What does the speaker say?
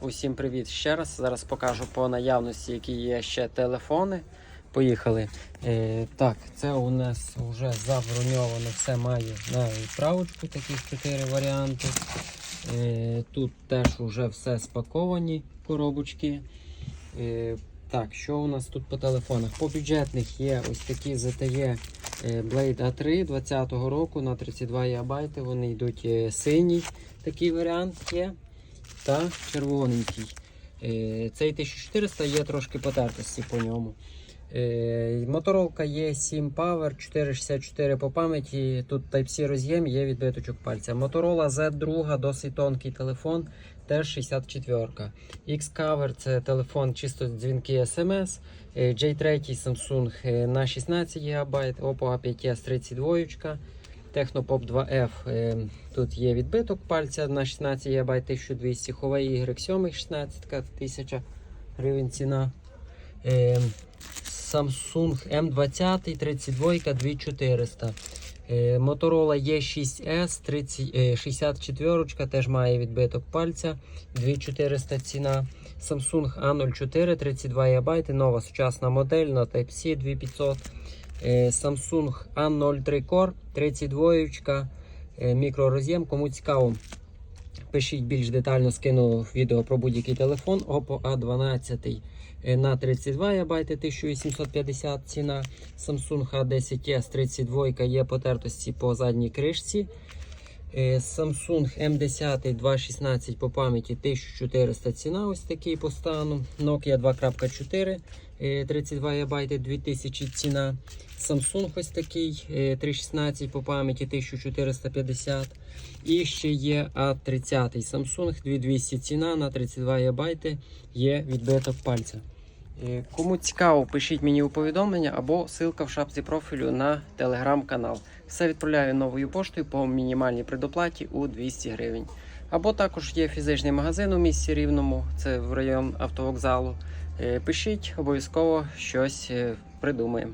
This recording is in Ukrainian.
Усім привіт ще раз. Зараз покажу по наявності, які є ще телефони. Поїхали. Е, так, це у нас вже заброньовано, все має на відправочку, таких чотири варіанти. Е, тут теж вже все спаковані коробочки. Е, так, що у нас тут по телефонах? По бюджетних є ось такі ZTE е, Blade A3 2020 року на 32 ГБ. Вони йдуть е, синій такий варіант є. Та червоненький. Е, Цей 1400 є трошки потертості по ньому. Е, Моторолка є 7 Power 464 по пам'яті. Тут Type-C роз'єм, є відбиточок пальця. Motorola Z2, досить тонкий телефон, теж 64. X-Cover це телефон чисто дзвінки SMS. Е, J3 Samsung на 16 ГБ, Oppo A5s 32. Technopop 2F. е, Тут є відбиток пальця на 16 ГБ 1200. Huawei Y7 16 1000 гривень ціна. Samsung M20 32 2400. Е, Motorola E6S 30, е, 64 теж має відбиток пальця 2400 ціна. Samsung A04 32 ГБ, нова сучасна модель на Type-C 2500. Е, Samsung A03 Core 32 е, мікророз'єм. Кому цікаво, пишіть більш детально, скину відео про будь-який телефон. Oppo A12 е, на 32 ГБ 1850 ціна. Samsung A10s 32 є потертості по задній кришці. Е, Samsung M10 216 по пам'яті 1400 ціна, ось такий по стану. Nokia 2.4 е, 32 ГБ 2000 ціна. Samsung ось такий е, 316 по пам'яті 1450. І ще є A30 Samsung 2200 ціна на 32 ГБ є відбиток пальця. Е, Кому цікаво, пишіть мені у повідомлення або ссылка в шапці профілю на телеграм-канал. Все відправляю новою поштою по мінімальній предоплаті у 200 гривень. Або також є фізичний магазин у місті Рівному, це в район автовокзалу. Е, Пишіть, обов'язково щось е, придумаємо.